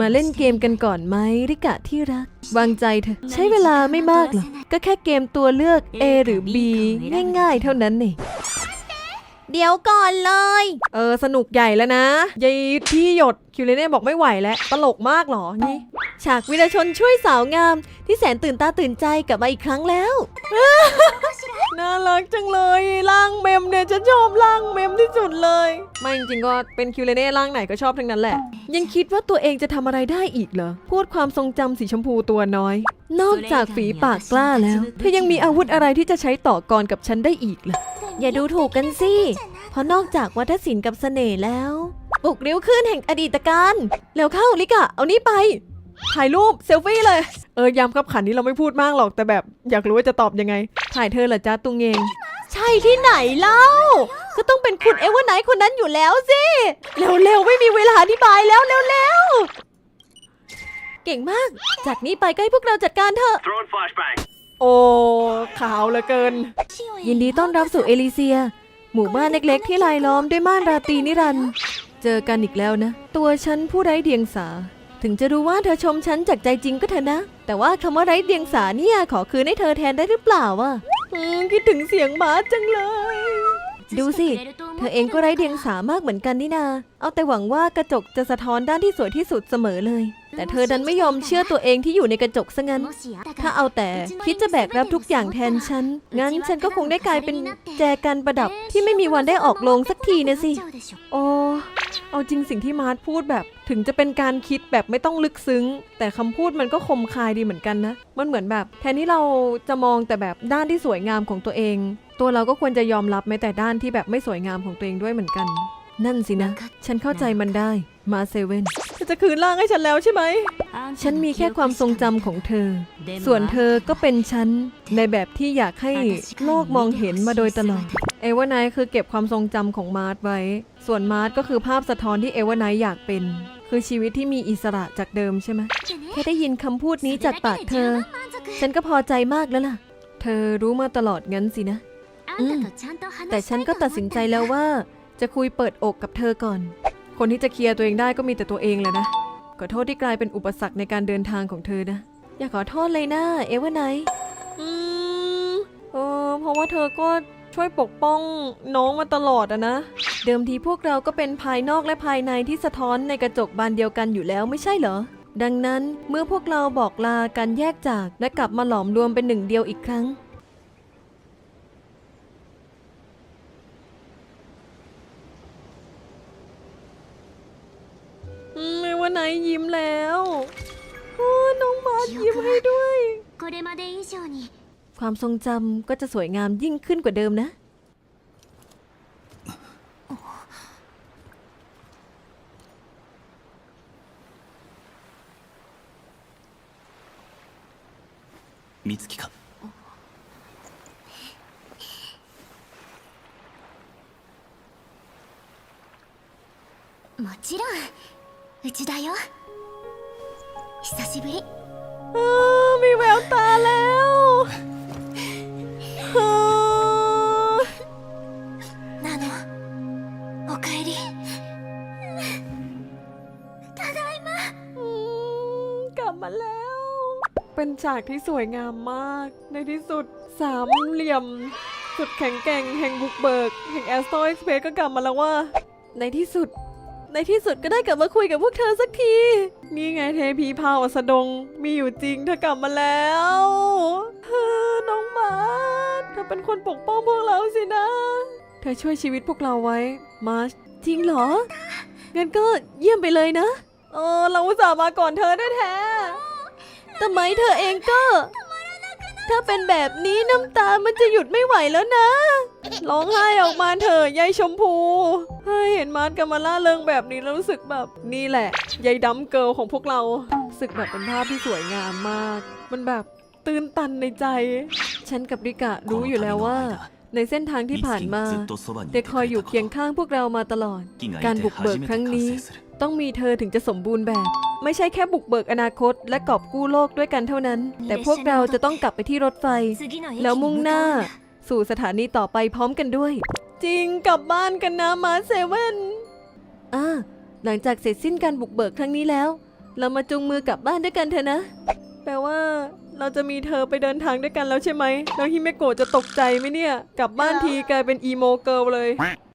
มาเล่นเกมกันก่อนไหมริกะที่รัก วางใจเถอะใช้เวลาไม่มากหรอกก็แค่เกมตัวเลือก A หรือ B ง่ายๆ เท่านั้นนี่เดี๋ยวก่อนเลย เออ สนุกใหญ่แล้วนะยายที่หยดคิวเลเน่บอกไม่ไหวแล้ว ตลกมากเหรอนี่ ฉากวิรชนช่วยสาวงาม ที่แสนตื่นตาตื่นใจกลับมาอีกครั้งแล้ว น่ารักจังเลยร่างเมมเนี่ยฉันชอบร่างเมมที่สุดเลย ไม่จริงๆก็เป็นคิวเลเน่ร่างไหนก็ชอบทั้งนั้นแหละ ยังคิดว่าตัวเองจะทำอะไรได้อีกเหรอ พูดความทรงจำสีชมพูตัวน้อย นอกจากฝีปากกล้าแล้วเธอยังมีอาวุธอะไรที่จะใช้ต่อกรกับฉันได้อีกล่ะออย่าดูถูกกันสิ เพราะนอกจากวัฒนศิลป์กับเสน่ห์แล้วปลุกเริ้วขึ้นแห่งอดีตการเร็วเข้าลิกะเอานี่ไป ถ่ายรูปเซลฟี่เลย เออยามกับขันนี้เราไม่พูดมากหรอกแต่แบบอยากรู้ว่าจะตอบยังไง ถ่ายเธอเหรอจ้าตุงเองใช่ที่ไหนเล่า ก็ต้องเป็นคุณเอเวอร์ไนท์คนนั้นอยู่แล้วสิ เร็วๆ ไม่มีเวลาอธิบายแล้วเร็วๆ เก่งมาก จากนี้ไปก็ให้พวกเราจัดการเถอะ Throwing flashbang. โอ้ขาวเหลือเกิน ยินดีต้อนรับสู่เอลิเซีย หมู่บ้านเล็กๆ ที่ลายล้อมด้วยม่านราตรีนิรันดร์เจอกันอีกแล้วนะ ตัวฉันผู้ไร้เดียงสา ถึงจะรู้ว่าเธอชมฉันจากใจจริงก็เถอะนะ แต่ว่าคำว่าไร้เดียงสาเนี่ยขอคืนให้เธอแทนได้หรือเปล่าวะอืมคิดถึงเสียงหมาจังเลย ดูสิ เธอเองก็ไร้เดียงสามากเหมือนกันนี่นา เอาแต่หวังว่ากระจกจะสะท้อนด้านที่สวยที่สุดเสมอเลย แต่เธอดันไม่ยอมเชื่อตัวเองที่อยู่ในกระจกซะงั้น ถ้าเอาแต่คิดจะแบกรับทุกอย่างแทนฉัน งั้นฉันก็คงได้กลายเป็นแจกันประดับที่ไม่มีวันได้ออกโรงสักทีนะสิ โอ้ เอาจริงสิ่งที่มาร์ทพูดแบบ ถึงจะเป็นการคิดแบบไม่ต้องลึกซึ้ง แต่คำพูดมันก็คมคายดีเหมือนกันนะ มันเหมือนแบบ แทนที่เราจะมองแต่แบบด้านที่สวยงามของตัวเอง ตัวเราก็ควรจะยอมรับแม้แต่ด้านที่แบบไม่สวยงามของตัวเองด้วยเหมือนกัน นั่นสินะ ฉันเข้าใจมันได้มาเซเว่นเธอจะคืนร่างให้ฉันแล้วใช่ไหม ฉันมีแค่ความทรงจำของเธอ ส่วนเธอก็เป็นฉัน ในแบบที่อยากให้โลกมองเห็นมาโดยตลอด เอวานไนคือเก็บความทรงจำของมาร์ทไว้ ส่วนมาร์ทก็คือภาพสะท้อนที่เอวานไนอยากเป็น คือชีวิตที่มีอิสระจากเดิมใช่ไหมแค่ได้ยินคำพูดนี้จากปากเธอ ฉันก็พอใจมากแล้วล่ะ เธอรู้มาตลอดงั้นสินะอืมแต่ฉันก็ตัดสินใจแล้วว่า จะคุยเปิดอกกับเธอก่อน คนที่จะเคลียร์ตัวเองได้ก็มีแต่ตัวเองแหละนะ ขอโทษที่กลายเป็นอุปสรรคในการเดินทางของเธอนะ อย่าขอโทษเลยนะ เอวานไนอืมเออเพราะว่าเธอก็ช่วยปกป้องน้องมาตลอดอะนะ เดิมทีพวกเราก็เป็นภายนอกและภายในที่สะท้อนในกระจกบานเดียวกันอยู่แล้วไม่ใช่เหรอ ดังนั้นเมื่อพวกเราบอกลากันแยกจากและกลับมาหลอมรวมเป็นหนึ่งเดียวอีกครั้ง อืม ไม่ว่าไหนยิ้มแล้วโอ้น้องมาร์ทยิ้มให้ด้วย これまで以上に ความทรงจำก็จะสวยงามยิ่งขึ้นกว่าเดิมนะ 美月かもちろん うちだよ久しぶり อ้ามีแววตาแล้วอ้า なのおかえり อืมกลับมาแล้ว เป็นฉากที่สวยงามมาก ในที่สุดสามเหลี่ยม สุดแข็งแกร่งแห่งบุกเบิก แห่งแอสโตเอ็กซ์เพก็กลับมาแล้วว่า ในที่สุด ในที่สุดก็ได้กลับมาคุยกับพวกเธอสักที นี่ไงเทพีพาวสดง มีอยู่จริงเธอกลับมาแล้วเฮ้อน้องหมาเธอเป็นคนปกป้องพวกเราสินะ เธอช่วยชีวิตพวกเราไว้ มาร์ชจริงเหรอ งั้นก็เยี่ยมไปเลยนะ เออเราอุตส่าห์มาก่อนเธอแท้แต่ไหมเธอเองก็ ถ้าเป็นแบบนี้น้ำตามันจะหยุดไม่ไหวแล้วนะ ร้องไห้ออกมาเถอะยายชมพูเฮ้ยเห็นมาร์ทกับมาล่าเริงแบบนี้แล้วรู้สึกแบบนี่แหละยายดำเกิลของพวกเราสึกแบบเป็นภาพที่สวยงามมาก มันแบบตื้นตันในใจ ฉันกับริกะรู้อยู่แล้วว่า ในเส้นทางที่ผ่านมาเด็กคอยอยู่เคียงข้างพวกเรามาตลอด การบุกเบิกครั้งนี้ ต้องมีเธอถึงจะสมบูรณ์แบบ ไม่ใช่แค่บุกเบิกอนาคต และกอบกู้โลกด้วยกันเท่านั้น แต่พวกเราจะต้องกลับไปที่รถไฟ แล้วมุ่งหน้า สู่สถานีต่อไปพร้อมกันด้วย จริงกลับบ้านกันนะมาเซเว่นอ่าหลังจากเสร็จสิ้นการบุกเบิกครั้งนี้แล้ว เรามาจุงมือกลับบ้านด้วยกันเถอะนะ แปลว่า เราจะมีเธอไปเดินทางด้วยกันแล้วใช่ไหมแล้วฮิเมโกะจะตกใจไหมเนี่ย กลับบ้านทีกลายเป็นอีโมเกิลเลย